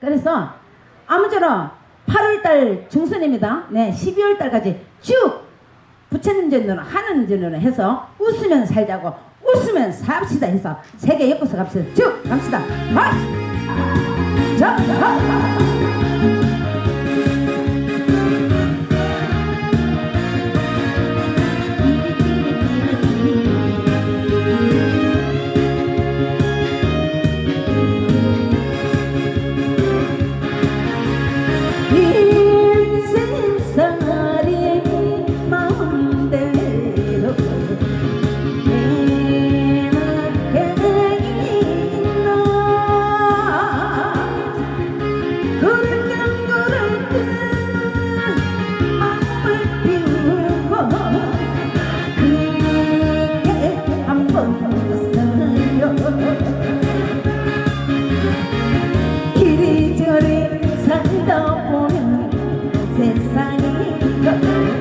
그래서 아무쪼록 8월달 중순입니다. 네, 12월달까지 쭉 부처님 전으로 하는 전으로 해서 웃으면 살자고 웃으면 삽시다 해서 세계 옆에서 갑시다. 쭉 갑시다. 하! 자, 자, 자. hmm Yeah.